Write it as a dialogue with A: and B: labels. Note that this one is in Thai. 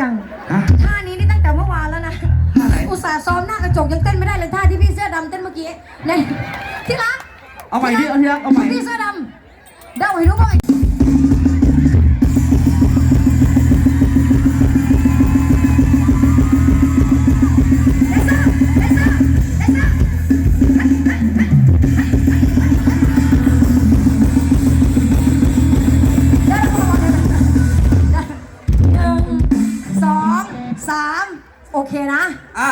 A: จัง
B: อะ
A: ท่านี้นี่ตั้งแต่เมื่อวานแล้วนะ
B: ท่าไหน
A: อุตส่าห์ซ้อมหน้ากระจกยังเต้นไม่ได้เลยท่าที่พี่เสื้อดำเต้นเมื่อกี้เนี่ยที่รัก
B: เอาใหม่ดิเอาทีละเอาใหม่
A: พี่เสื้อดำเดาให้รู้บ้างหนึ่งสอง เคนะ
B: อะ